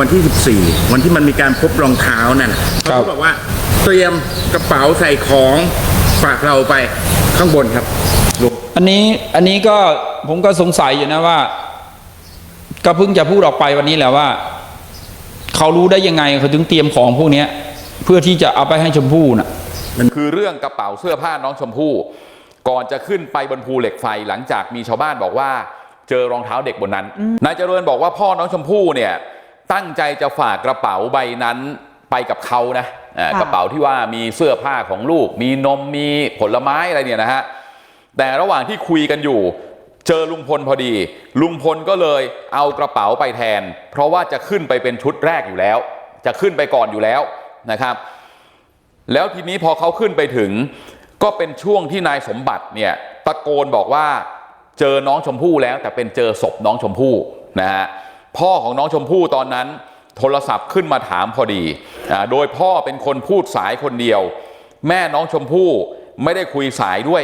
วันที่ 14 วันที่มันมีการพบรองเท้านั่นน่ะครัเขาบบอกว่าเตรียมกระเป๋าใส่ของฝากเราไปข้างบนครับลุงอันนี้อันนี้ก็ผมก็สงสัยอยู่นะว่า ก็เพิ่งจะพูดออกไปวันนี้แหละว่า เขารู้ได้ยังไงเขาถึงเตรียมของพวกเนี้ย เพื่อที่จะเอาไปให้ชมพู่น่ะคือเรื่องกระเป๋าเสื้อผ้าน้องชมพู่ก่อนจะขึ้นไปบนภูเหล็กไฟหลังจากมีชาวบ้านบอกว่า เจอรองเท้าเด็กบนนั้นนายเจริญบอกว่าพ่อน้องชมพู่เนี่ย ตั้งใจจะฝากกระเป๋าใบนั้นไปกับเขานะอ่าค่ะกระเป๋าที่ว่ามีเสื้อผ้าของลูก มีนมมีผลไม้อะไรเนี่ยนะฮะแต่ระหว่างที่คุยกันอยู่ เจอลุงพลพอดี ลุงพลก็เลยเอากระเป๋าไปแทน เพราะว่าจะขึ้นไปเป็นชุดแรกอยู่แล้ว จะขึ้นไปก่อนอยู่แล้วนะครับ แล้วทีนี้พอเขาขึ้นไปถึง ก็เป็นช่วงที่นายสมบัติเนี่ยตะโกนบอกว่าเจอน้องชมพู่แล้วแต่เป็นเจอศพน้องชมพู่นะฮะ พ่อของน้องชมพู่ตอนนั้นโทรศัพท์ขึ้นมาถามพอดีอ่าโดยพ่อเป็นคนพูดสายคนเดียว แม่น้องชมพู่ไม่ได้คุยสายด้วย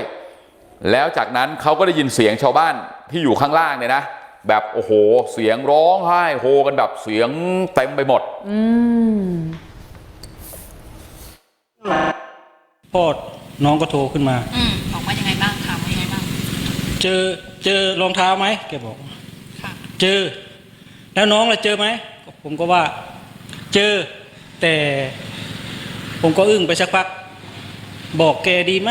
แล้วจากนั้นเขาก็ได้ยินเสียงชาวบ้านที่อยู่ข้างล่างเนี่ยนะแบบโอ้โหเสียงร้องไห้โฮกันแบบเสียงเต็มไปหมดพ่อน้องก็โทรขึ้นมาอืมบอกว่ายังไงบ้างถามว่ายังไงบ้าง เจอเจอรองเท้าไหมแกบอกค่ะเจอ แล้วน้องล่ะเจอไหมผมก็ว่าเจอแต่ผมก็อึ้งไปสักพัก บอกแกดีไหม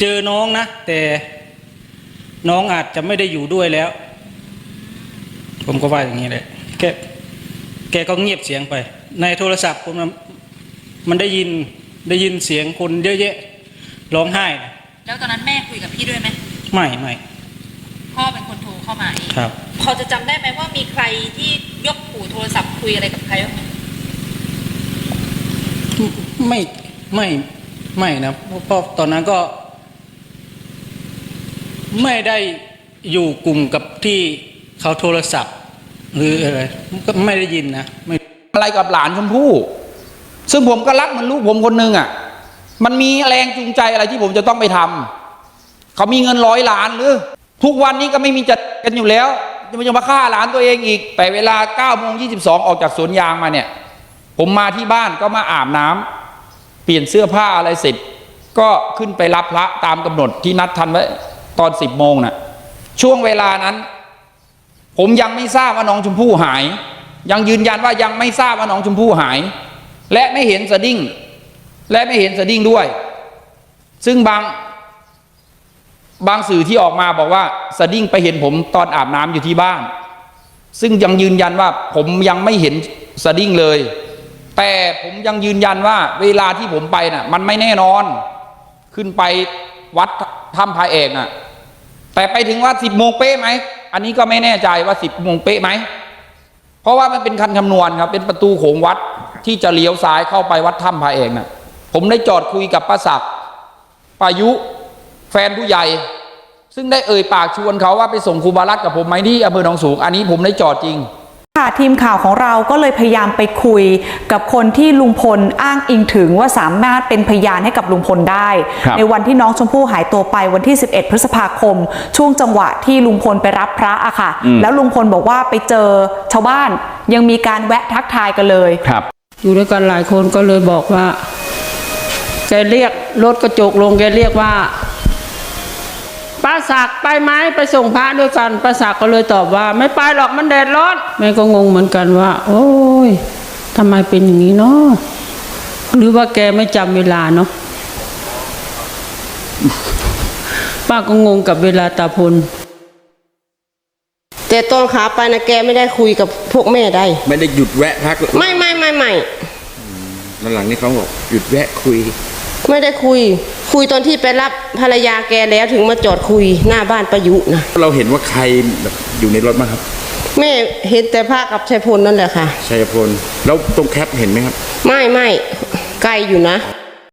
เจอน้องนะ แต่น้องอาจจะไม่ได้อยู่ด้วยแล้ว ผมก็ว่าอย่างนี้แหละแกแกก็เงียบเสียงไป ในโทรศัพท์ผมน่ะมันได้ยินได้ยินเสียงคนเยอะแยะร้องไห้นะแล้วตอนนั้นแม่คุยกับพี่ด้วยไหมไม่ไม่ พ่อเป็นคนโทรเข้ามาเองครับ พอจะจำได้ไหมว่ามีใครที่ยกหูโทรศัพท์คุยอะไรกับใครบ้างไหมไม่ไม่ไม่นะเพราะเพราะตอนนั้นก็ ไม่ได้อยู่กลุ่มกับที่เขาโทรศัพท์ หรืออะไรก็ไม่ได้ยินนะไม่ อะไรกับหลานชมพู่ ซึ่งผมก็รักเหมันลูกผมคนหนึงอะ มันมีแรงจูงใจอะไรที่ผมจะต้องไปทำเขามีเงินร้อยล้านหรือ ทุกวันนี้ก็ไม่มีจัดกันอยู่แล้วจะมาจะมาฆ่าหลานตัวเองอีก แต่เวลา9โมง22ออกจากสวนยางมาเนี่ย ผมมาที่บ้านก็มาอาบน้ำเปลี่ยนเสื้อผ้าอะไรเสร็จ ก็ขึ้นไปรับพระตามกำหนดที่นัดทันไว้ตอน 10โมงน่ะช่วงเวลานั้น ผมยังไม่ทราบว่าน้องชมพู่หาย ยังยืนยันว่ายังไม่ทราบว่าน้องชมพู่หาย และไม่เห็นสดิ้งและไม่เห็นสดิ้งด้วย ซึ่งบาง บางสื่อที่ออกมาบอกว่าสดิ้งไปเห็นผมตอนอาบน้ำอยู่ที่บ้าน ซึ่งยังยืนยันว่าผมยังไม่เห็นสดิ้งเลย แต่ผมยังยืนยันว่าเวลาที่ผมไปน่ะ มันไม่แน่นอน ขึ้นไปวัดถ้ำพระเอกน่ะ แต่ไปถึงว่าสิบโมงเป๊ะไหม อันนี้ก็ไม่แน่ใจว่าสิบโมงเป๊ะไหม เพราะว่ามันเป็นคันคำนวณครับ เป็นประตูโขงวัดที่จะเลี้ยวซ้ายเข้าไปวัดถ้ำพระเอกน่ะ ผมได้จอดคุยกับป้าศักดิ์ปายุ แฟนผู้ใหญ่ ซึ่งได้เอ่ยปากชวนเขาว่าไปส่งครูบารัตกับผมไหมที่อำเภอหนองสูง อันนี้ผมได้จอดจริงค่ะทีมข่าวของเราก็เลยพยายามไปคุยกับคนที่ลุงพลอ้างอิงถึงว่าสามารถเป็นพยานให้กับลุงพลได้ครับในวันที่น้องชมพู่หายตัวไปวันที่ 11 พฤษภาคม ช่วงจังหวะที่ลุงพลไปรับพระอะค่ะ แล้วลุงพลบอกว่าไปเจอชาวบ้านยังมีการแวะทักทายกันเลยครับ อยู่ด้วยกันหลายคนก็เลยบอกว่าแกเรียกรถกระจกลงแกเรียกว่า ป้าศักดิ์ไปไหมไปส่งพระด้วยกันป้าศักดิ์ก็เลยตอบว่า ไม่ไปหรอกมันแดดร้อนแม่ก็งงเหมือนกันว่า โอ้ยทำไมเป็นอย่างนี้เนาะหรือว่าแกไม่จำเวลาเนาะป้าก็งงกับเวลาตาพลแต่ตอนขาไปนะแกไม่ได้คุยกับพวกแม่ได้ ไม่ได้หยุดแวะพักไม่ไม่ไม่ไม่ วันหลังนี้เขาบอกหยุดแวะคุย ไม่ได้คุย คุยตอนที่ไปรับภรรยาแกแล้วถึงมาจอดคุยหน้าบ้านประยุนะเราเห็นว่าใครแบบอยู่ในรถบ้างครับ แม่เห็นแต่ภาคกับชายพลนั่นแหละค่ะชัยพลแล้วตรงแคปเห็นไหมครับ ไม่ไม่ไกลอยู่นะ